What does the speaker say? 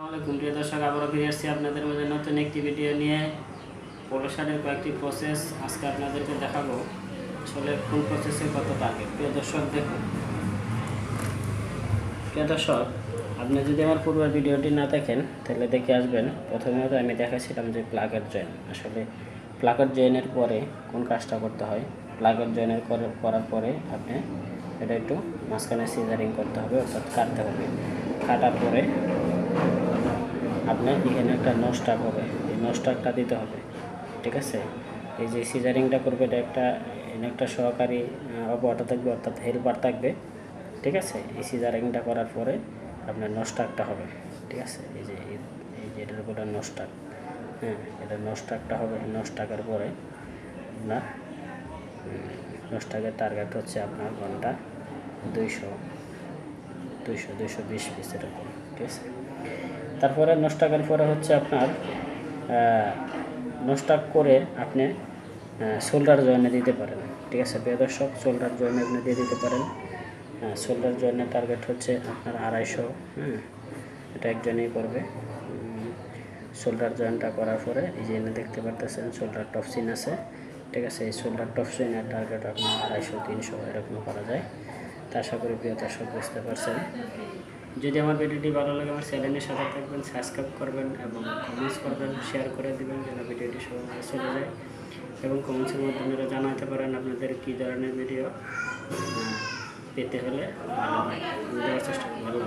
আসসালামাইকুম প্রিয় দর্শক, আবারও ফিরে আসছি আপনাদের মধ্যে নতুন একটি ভিডিও নিয়ে। পোলো কয়েকটি প্রসেস আজকে আপনাদেরকে দেখাবো। আসলে কোন প্রসেসে কত টাকা প্রিয় দর্শক, দেখুন। প্রিয় দর্শক, আপনি যদি আমার পূর্বের ভিডিওটি না দেখেন, তাহলে দেখে আসবেন। প্রথমত আমি দেখাছিলাম যে প্লাগের জয়েন আসলে প্লাগের জয়েনের পরে কোন কাজটা করতে হয়? প্লাগের জয়েনের করার পরে আপনি এটা একটু মাঝখানে সিজারিং করতে হবে, অর্থাৎ কাটতে হবে। কাটার পরে আপনার এখানে একটা নস্টাক হবে। এই নস্টাকটা দিতে হবে, ঠিক আছে? এই যে সিজারিংটা করবে, এটা একটা একটা সহকারী অপারেটর থাকবে, অর্থাৎ হেল্পার থাকবে, ঠিক আছে? এই সিজারিংটা করার পরে আপনার নস্টাকটা হবে, ঠিক আছে? এই যে, এই- এই যে এটার উপরে নস্টাক হ্যাঁ এটা নস্টাকটা হবে নস্টাকের পরে আপনার নস্টাকের টার্গেট হচ্ছে আপনার ঘণ্টা দুইশো দুইশো দুইশো বিশ পিস এরকম, ঠিক আছে? তারপরে নষ্টাকের পরে হচ্ছে আপনার নষ্টাক করে আপনি শোল্ডার জয়েনে দিতে পারেন। ঠিক আছে? প্রিয় দর্শক শোল্ডার জয়েনে আপনি দিয়ে দিতে পারেন। শোল্ডার জয়েনের টার্গেট হচ্ছে আপনার আড়াইশো হ্যাঁ এটা একজনেই করবে। শোল্ডার জয়েনটা করার পরে এই যে এনে দেখতে পারতেছেন শোল্ডার টপসিন আছে। ঠিক আছে? এই শোল্ডার টপসিনের টার্গেট আপনার আড়াইশো, তিনশো, এরকম করা যায়। তা আশা করি প্রিয় দর্শক বুঝতে পারছেন। যদি আমার ভিডিওটি ভালো লাগে, আমার চ্যানেলের সাথে থাকবেন সাবস্ক্রাইব করবেন এবং কমেন্টস করবেন শেয়ার করে দেবেন যেন ভিডিওটি সবার চলে যায়। এবং কমেন্টসের মাধ্যমে জানাতে পারেন আপনাদের কী ধরনের ভিডিও পেতে হলে ভালো হয়। দেওয়ার চেষ্টা ভালো